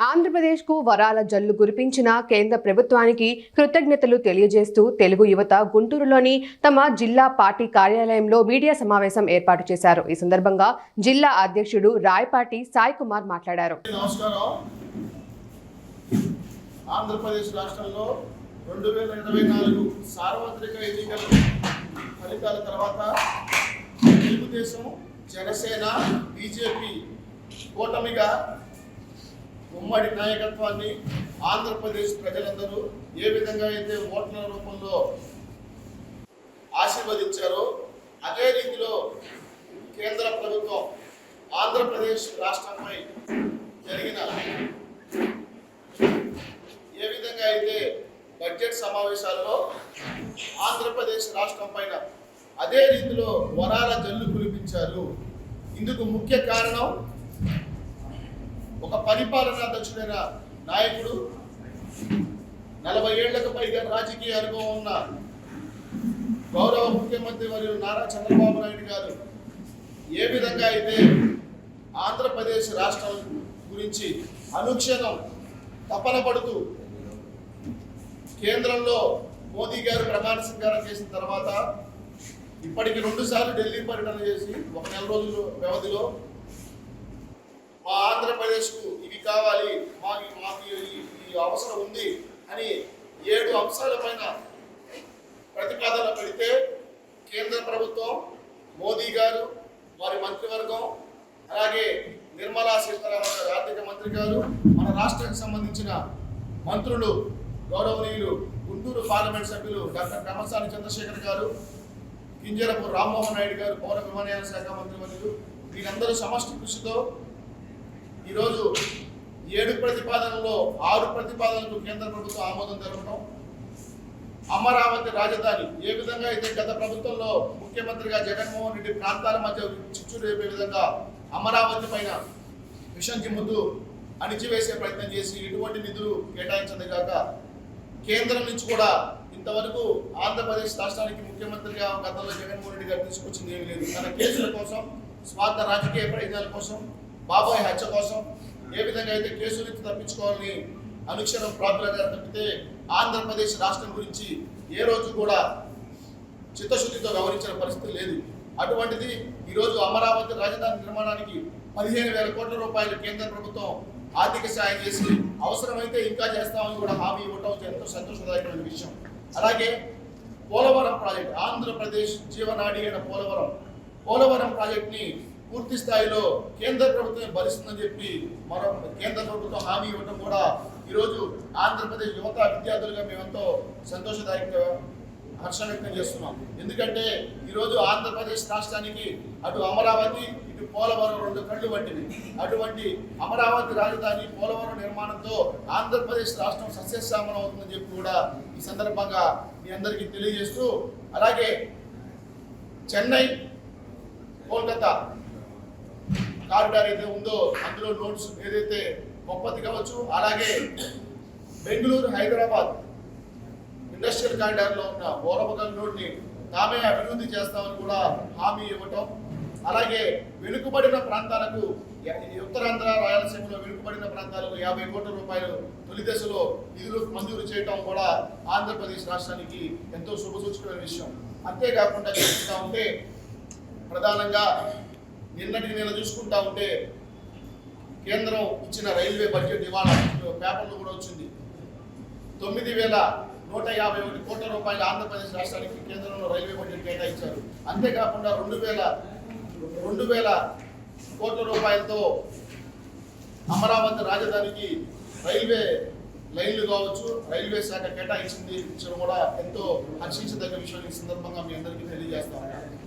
ఆంధ్రప్రదేశ్కు వరాల జల్లు కురిపించిన కేంద్ర ప్రభుత్వానికి కృతజ్ఞతలు తెలియజేస్తూ తెలుగు యువత గుంటూరులోని తమ జిల్లా పార్టీ కార్యాలయంలో మీడియా సమావేశం ఏర్పాటు చేశారు. ఈ సందర్భంగా జిల్లా అధ్యక్షుడు రాయపాటి సాయి కుమార్ మాట్లాడారు. ఆంధ్రప్రదేశ్ రాష్ట్రంలో రెండు వేల ఇరవై నాలుగు సార్వత్రిక ఎన్నికల ఫలితాల తర్వాత తెలుగుదేశం జనసేన బీజేపీ కూటమిగా ఉమ్మడి నాయకత్వాన్ని ఆంధ్రప్రదేశ్ ప్రజలందరూ ఏ విధంగా అయితే ఓట్ల రూపంలో ఆశీర్వదించారో అదే రీతిలో కేంద్ర ప్రభుత్వం ఆంధ్రప్రదేశ్ రాష్ట్రంపై జరిగిన ఏ విధంగా అయితే బడ్జెట్ సమావేశాల్లో ఆంధ్రప్రదేశ్ రాష్ట్రం పైన అదే రీతిలో వరాల జల్లు కురిపించారు. ఇందుకు ముఖ్య కారణం పరిపాలనా దక్షుడైన నాయకుడు. నలభై ఏళ్ళకు పైగా రాజకీయ అనుభవం ఉన్న గౌరవ ముఖ్యమంత్రి మరియు నారా చంద్రబాబు నాయుడు గారు ఏ విధంగా అయితే ఆంధ్రప్రదేశ్ రాష్ట్రం గురించి అనుక్షణం తపన పడుతూ కేంద్రంలో మోదీ గారు ప్రమాణ స్వీకారం చేసిన తర్వాత ఇప్పటికి రెండు సార్లు ఢిల్లీ పర్యటన చేసి ఒక నెల రోజుల వ్యవధిలో మా ఆంధ్రప్రదేశ్కు ఇవి కావాలి మాకు మాకు ఈ- అవసరం ఉంది అని ఏడు అంశాలపైన ప్రతిపాదన పెడితే కేంద్ర ప్రభుత్వం మోదీ గారు వారి మంత్రివర్గం అలాగే నిర్మలా సీతారామన్ గారు ఆర్థిక మంత్రి గారు మన రాష్ట్రానికి సంబంధించిన మంత్రులు గౌరవనీయులు గుంటూరు పార్లమెంట్ సభ్యులు డాక్టర్ కమసాని చంద్రశేఖర్ గారు కింజరపు రామ్మోహన్ నాయుడు గారు పౌర విమానయాన శాఖ మంత్రి వర్యులు వీరందరూ సమష్టి కృషితో ఈరోజు ఏడు ప్రతిపాదనలో ఆరు ప్రతిపాదనలకు కేంద్ర ప్రభుత్వం ఆమోదం జరగడం అమరావతి రాజధాని ఏ విధంగా అయితే గత ప్రభుత్వంలో ముఖ్యమంత్రిగా జగన్మోహన్ రెడ్డి ప్రాంతాల మధ్య చిచ్చు రేపే విధంగా అమరావతి పైన విషం జిమ్ముతూ అణిచివేసే ప్రయత్నం చేసి ఎటువంటి నిధులు కేటాయించదే కాక కేంద్రం నుంచి కూడా ఇంతవరకు ఆంధ్రప్రదేశ్ రాష్ట్రానికి ముఖ్యమంత్రిగా గతంలో జగన్మోహన్ రెడ్డి గారు తీసుకొచ్చింది ఏమీ లేదు. తన కేసుల కోసం స్వార్థ రాజకీయ ప్రయోజనాల కోసం బాబాయ్ హత్య కోసం ఏ విధంగా అయితే కేసు నుంచి తప్పించుకోవాలని అనుక్షణం ప్రార్థనగా తప్పితే ఆంధ్రప్రదేశ్ రాష్ట్రం గురించి ఏ రోజు కూడా చిత్తశుద్ధితో వ్యవహరించిన పరిస్థితి లేదు. అటువంటిది ఈరోజు అమరావతి రాజధాని నిర్మాణానికి పదిహేను వేల కోట్ల రూపాయలు కేంద్ర ప్రభుత్వం ఆర్థిక సాయం చేసి అవసరమైతే ఇంకా చేస్తామని కూడా హామీ ఇవ్వటం ఎంతో సంతోషదాయకమైన విషయం. అలాగే పోలవరం ప్రాజెక్ట్ ఆంధ్రప్రదేశ్ జీవనాడి అయిన పోలవరం. పోలవరం ప్రాజెక్ట్ని పూర్తి స్థాయిలో కేంద్ర ప్రభుత్వం భరిస్తుందని చెప్పి మరో కేంద్ర ప్రభుత్వం హామీ ఇవ్వడం కూడా ఈరోజు ఆంధ్రప్రదేశ్ యువత విద్యార్థులుగా మేమెంతో సంతోషదాయక హర్షం వ్యక్తం చేస్తున్నాం. ఎందుకంటే ఈరోజు ఆంధ్రప్రదేశ్ రాష్ట్రానికి అటు అమరావతి ఇటు పోలవరం రెండు కళ్ళు వంటివి. అటువంటి అమరావతి రాజధాని పోలవరం నిర్మాణంతో ఆంధ్రప్రదేశ్ రాష్ట్రం సస్యశ్యామలం అవుతుందని చెప్పి కూడా ఈ సందర్భంగా మీ అందరికీ తెలియజేస్తూ అలాగే చెన్నై కోల్కతా కారిడార్ అయితే ఉందో అందులో నోట్స్ ఏదైతే గొప్పది కావచ్చు అలాగే బెంగళూరు హైదరాబాద్ ఇండస్ట్రియల్ కారిడార్లో ఉన్న ఓరబగల్ రోడ్ని తామే అభివృద్ధి చేస్తామని కూడా హామీ ఇవ్వటం అలాగే వెనుకబడిన ప్రాంతాలకు ఉత్తరాంధ్ర రాయలసీమలో వెనుకబడిన ప్రాంతాలకు యాభై కోట్ల రూపాయలు తొలి దశలో నిధులు మంజూరు చేయటం కూడా ఆంధ్రప్రదేశ్ రాష్ట్రానికి ఎంతో శుభసూచకమైన విషయం. అంతేకాకుండా చూస్తూ ఉంటే ప్రధానంగా నిన్నటి నేను చూసుకుంటా ఉంటే కేంద్రం ఇచ్చిన రైల్వే బడ్జెట్ ఇవాళ పేపర్లో కూడా వచ్చింది. తొమ్మిది వేల నూట యాభై ఒకటి కోట్ల రూపాయలు ఆంధ్రప్రదేశ్ రాష్ట్రానికి కేంద్రంలో రైల్వే బడ్జెట్ కేటాయించారు. అంతేకాకుండా రెండు వేల రెండు వేల కోట్ల రూపాయలతో అమరావతి రాజధానికి రైల్వే లైన్లు కావచ్చు రైల్వే శాఖ కేటాయించింది కూడా ఎంతో హర్షించదగ్గ విషయం ఈ సందర్భంగా మీ అందరికీ తెలియజేస్తాం